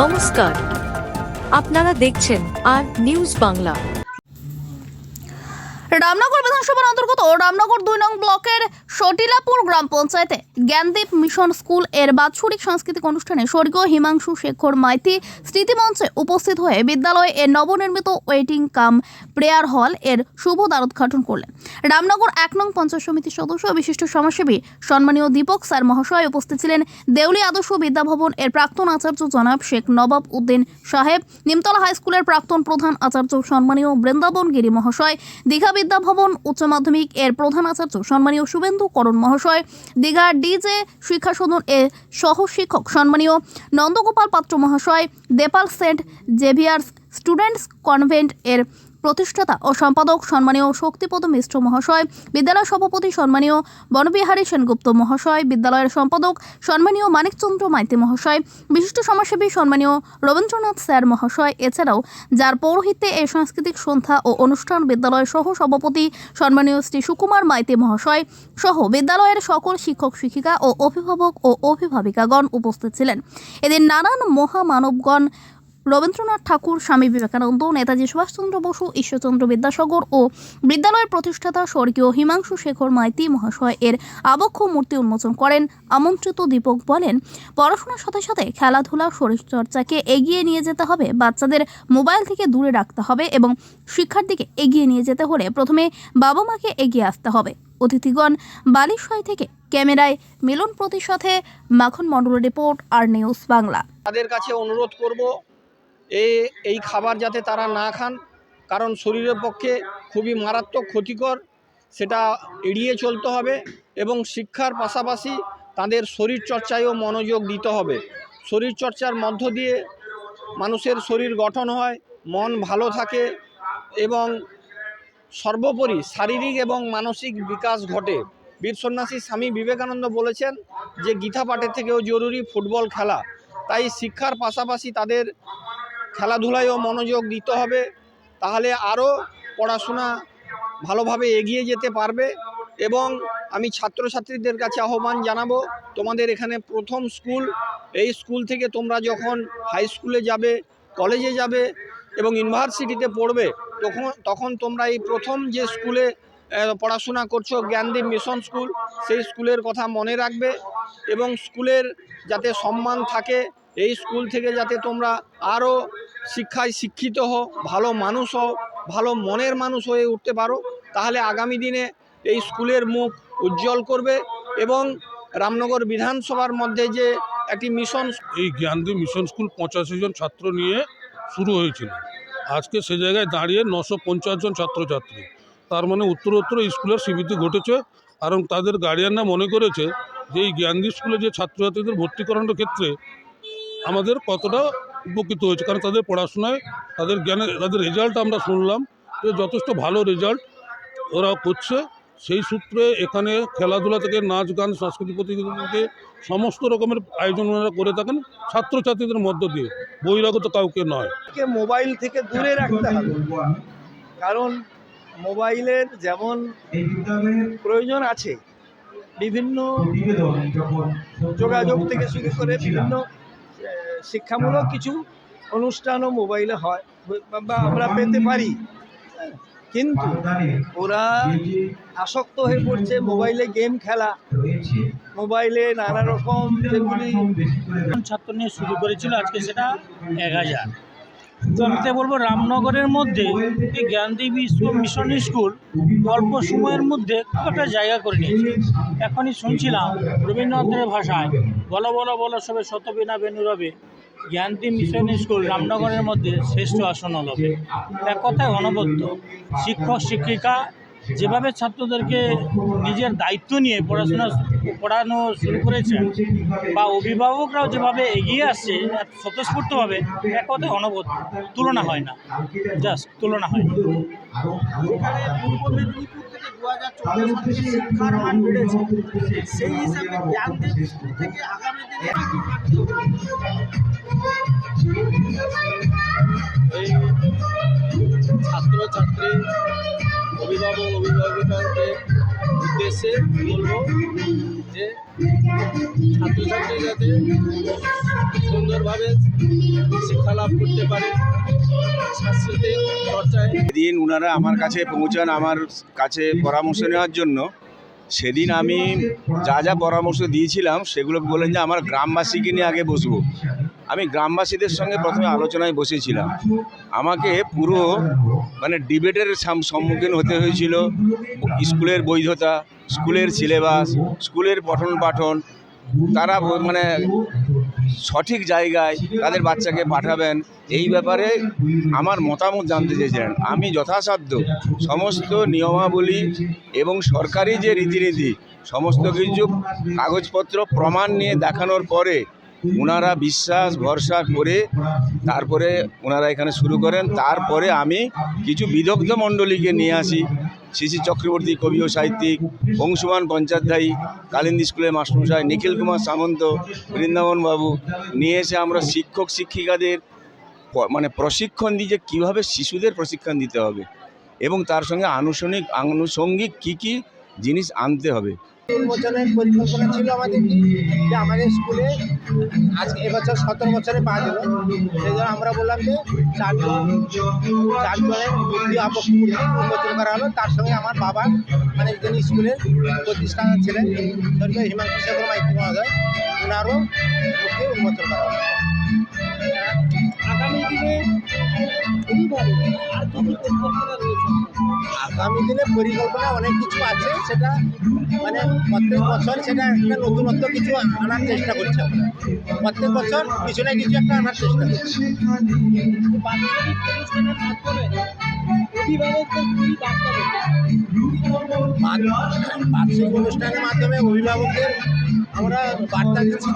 নমস্কার। আপনারা দেখছেন আর নিউজ বাংলা। রামনগর বিধানসভার অন্তর্গত রামনগর দুই নং ব্লকের সটিলাপুর গ্রাম পঞ্চায়েতে জ্ঞানদীপ মিশন স্কুলের বাৎসরিক সাংস্কৃতিক অনুষ্ঠানে স্বর্গীয় হিমাংশু শেখর মাইতি স্মৃতিমঞ্চে উপস্থিত হয়ে বিদ্যালয়ে এর নবনির্মিত ওয়েটিং কাম প্রেয়ার হল এর শুভ দ্বারোদ্ঘাটন করলেন। রামনগর এক নং পঞ্চায়েত সমিতির সদস্য বিশিষ্ট সমাজসেবী সম্মানীয় দীপক স্যার মহাশয় উপস্থিত ছিলেন। দেউলি আদর্শ বিদ্যাভবন এর প্রাক্তন আচার্য জনাব শেখ নবাব উদ্দিন সাহেব, নিমতলা হাই স্কুলের প্রাক্তন প্রধান আচার্য সম্মানীয় বৃন্দাবন গিরি মহাশয়, দীঘা বিদ্যাভবন উচ্চ মাধ্যমিক এর প্রধান আচার্য সম্মানীয় শুভেন্দু করণ মহাশয়। দীঘার ডিজে শিক্ষা সদন এ সহ শিক্ষক সম্মানীয় নন্দগোপাল পাত্র মহাশয়, Depal Saint Xavier's students convent এর প্রতিষ্ঠাতা ও সম্পাদক সম্মানীয় শক্তিপদ মিশ্র মহাশয়, বিদ্যালয় সভাপতি সম্মানীয় বনবিহারী সেনগুপ্ত মহাশয়, বিদ্যালয়ের সম্পাদক সম্মানীয় মানিকচন্দ্র মাইতি মহাশয়, বিশিষ্ট সমাজসেবী সম্মানীয় রবীন্দ্রনাথ স্যার মহাশয়, এছাড়াও যার পৌরোহিত্যে এই সাংস্কৃতিক সন্ধ্যা ও অনুষ্ঠান বিদ্যালয়ের সহ সভাপতি সম্মানীয় শ্রী সুকুমার মাইতি মহাশয় সহ বিদ্যালয়ের সকল শিক্ষক, শিক্ষিকা ও অভিভাবক ও অভিভাবিকাগণ উপস্থিত ছিলেন। এদিন নানান মহামানবগণ রবীন্দ্রনাথ ঠাকুর, স্বামী বিবেকানন্দ, নেতাজি সুভাষচন্দ্র বসু, ঈশ্বরচন্দ্র বিদ্যাসাগর ও বিদ্যালয়ের প্রতিষ্ঠাতা স্বর্গীয় হিমাংশু শেখর মাইতি মহাশয় এর আবক্ষ মূর্তি উন্মোচন করেন। আমন্ত্রিত দীপক বলেন, পড়াশোনার সাথে সাথে খেলাধুলা, শরীরচর্চাকে এগিয়ে নিয়ে যেতে হবে, বাচ্চাদের মোবাইল থেকে দূরে রাখতে হবে এবং শিক্ষার দিকে এগিয়ে নিয়ে যেতে হলে প্রথমে বাবা মাকে এগিয়ে আসতে হবে। অতিথিগণ বালিশয় থেকে ক্যামেরায় মিলন প্রতির সাথে মাখন মণ্ডলের রিপোর্ট, আর নিউজ বাংলা। তাদের কাছে অনুরোধ করব এই এই খাবার যাতে তারা না খান, কারণ শরীরের পক্ষে খুবই মারাত্মক ক্ষতিকর, সেটা এড়িয়ে চলতে হবে এবং শিক্ষার পাশাপাশি তাদের শরীর চর্চায়ও মনোযোগ দিতে হবে। শরীর চর্চার মধ্য দিয়ে মানুষের শরীর গঠন হয়, মন ভালো থাকে এবং সর্বোপরি শারীরিক এবং মানসিক বিকাশ ঘটে। বীর সন্ন্যাসী স্বামী বিবেকানন্দ বলেছেন যে গীতা পাঠের থেকেও জরুরি ফুটবল খেলা। তাই শিক্ষার পাশাপাশি তাদের খেলাধুলায়ও মনোযোগ দিতে হবে, তাহলে আরও পড়াশোনা ভালোভাবে এগিয়ে যেতে পারবে এবং আমি ছাত্রছাত্রীদের কাছে আহ্বান জানাব, তোমাদের এখানে প্রথম স্কুল, এই স্কুল থেকে তোমরা যখন হাই স্কুলে যাবে, কলেজে যাবে এবং ইউনিভার্সিটিতে পড়বে, তখন তখন তোমরা এই প্রথম যে স্কুলে পড়াশোনা করছ জ্ঞানদীপ মিশন স্কুল, সেই স্কুলের কথা মনে রাখবে এবং স্কুলের যাতে সম্মান থাকে, এই স্কুল থেকে যাতে তোমরা আরও শিক্ষায় শিক্ষিত হও, ভালো মানুষ হও, ভালো মনের মানুষ হয়ে উঠতে পারো। তাহলে আগামী দিনে এই স্কুলের মুখ উজ্জ্বল করবে এবং রামনগর বিধানসভার মধ্যে যে একটি মিশন এই জ্ঞানদীপ মিশন স্কুল পঁচাশি জন ছাত্র নিয়ে শুরু হয়েছিল। আজকে সে জায়গায় দাঁড়িয়ে নশো পঞ্চাশ জন ছাত্রছাত্রী। তার মানে উত্তরোত্তর স্কুলের স্বীকৃতি ঘটেছে কারণ তাদের গার্ডিয়ানরা মনে করেছে যে এই জ্ঞানদীপ স্কুলে যে ছাত্রছাত্রীদের ভর্তি করানোর ক্ষেত্রে আমাদের কতটা উপকৃত হয়েছে। কারণ তাদের পড়াশোনায়, তাদের জ্ঞানে, তাদের রেজাল্ট আমরা শুনলাম যে যথেষ্ট ভালো রেজাল্ট ওরা করছে। সেই সূত্রে এখানে খেলাধুলা থেকে নাচ, গান, সাংস্কৃতিক প্রতিযোগিতা সমস্ত রকমের আয়োজন ওনারা করে থাকেন ছাত্রছাত্রীদের মধ্য দিয়ে। বহিরাগত কাউকে নয়। মোবাইল থেকে দূরে রাখতে হবে। কারণ মোবাইলের যেমন প্রয়োজন আছে, বিভিন্ন যোগাযোগ থেকে শুরু করে বিভিন্ন শিক্ষামূলক কিছু অনুষ্ঠানও মোবাইলে হয় বা আমরা পেতে পারি। কিন্তু ওরা আসক্ত হয়ে পড়ছে মোবাইলে গেম খেলা। মোবাইলে নানা রকম যেগুলি ছাত্র নিয়ে শুরু করেছিল আজকে সেটা এক হাজার। তো আমি তাই বলব, রামনগরের মধ্যে এই জ্ঞানদেবী স্কুল, মিশন স্কুল অল্প সময়ের মধ্যে একটা জায়গা করে নিয়েছে? এখনই শুনছিলাম রবীন্দ্রনাথের ভাষায়, বলো বলো বলো, সবে শতবিনা বেনু রবে জ্ঞানদীপ মিশন স্কুল রামনগরের মধ্যে শ্রেষ্ঠ আসন হবে। এক কথায় অনবদ্য। শিক্ষক, শিক্ষিকা যেভাবে ছাত্রদেরকে নিজের দায়িত্ব নিয়ে পড়াশোনা পড়ানো শুরু করেছে বা অভিভাবকরাও যেভাবে এগিয়ে আসছে স্বতঃস্ফূর্তভাবে এক কথায় অনবদ্য। তুলনা হয় না। জাস্ট তুলনা হয় না। সেই হিসাবে থেকে আগামী দিনে ছাত্রছাত্রী অভিভাবিকাদের উদ্দেশ্যে বলব যে ছাত্রছাত্রী যাতে সুন্দরভাবে করতে পারে সেদিন ওনারা আমার কাছে পৌঁছান, আমার কাছে পরামর্শ নেওয়ার জন্য, সেদিন আমি যা যা পরামর্শ দিয়েছিলাম, সেগুলো বলেন যে আমার গ্রামবাসীকে নিয়ে আগে বসবো। আমি গ্রামবাসীদের সঙ্গে প্রথমে আলোচনায় বসেছিলাম। আমাকে পুরো মানে ডিবেটের সম্মুখীন হতে হয়েছিল। স্কুলের বৈধতা, স্কুলের সিলেবাস, স্কুলের পঠন পাঠন তারা মানে সঠিক জায়গায় তাদের বাচ্চাকে পাঠাবেন। এই ব্যাপারে আমার মতামত জানতে চেয়েছিলেন। আমি যথাসাধ্য সমস্ত নিয়মাবলী এবং সরকারি যে রীতিনীতি, সমস্ত কিছু কাগজপত্র প্রমাণ নিয়ে দেখানোর পরে ওনারা বিশ্বাস, ভরসা করে তারপরে ওনারা এখানে শুরু করেন। তারপরে আমি কিছু বিদগ্ধ মণ্ডলীকে নিয়ে আসি। শিশি চক্রবর্তী কবি ও সাহিত্যিক, বংশুমান পঞ্চাধ্যায়ী, কালিন্দী স্কুলের মাস্টারমশাই নিখিল কুমার সামন্ত, বৃন্দাবন বাবু নিয়ে এসে আমরা শিক্ষক, শিক্ষিকাদের মানে প্রশিক্ষণ দিই যে কীভাবে শিশুদের প্রশিক্ষণ দিতে হবে এবং তার সঙ্গে আনুষঙ্গিক আনুষঙ্গিক কী কী জিনিস আনতে হবে। উন্মোচনের পরিকল্পনা ছিল আমাদের যে আমাদের স্কুলে আজকে এবছর সতেরো বছরে পা দিল। সেই জন্য আমরা বললাম যে চারজন চারজনের মূর্তি আপক উন্মোচন করা হলো। তার সঙ্গে আমার বাবা মানে যিনি স্কুলের প্রতিষ্ঠাতা ছিলেন স্বর্গীয় হিমাংশু শেখর মাইতি মহোদয় ওনারও মূর্তি উন্মোচন করা হলো। আগামী দিনে আর আগামী দিনে পরিকল্পনা অনেক কিছু আছে, সেটা মানে প্রত্যেক বছর সেটা একটা নতুনত্ব কিছু আনার চেষ্টা করছে আমরা। প্রত্যেক বছর কিছু না কিছু একটা আনার চেষ্টা করছি। বার্ষিক অনুষ্ঠানের মাধ্যমে অভিভাবকদের আমরা বার্তা দিচ্ছি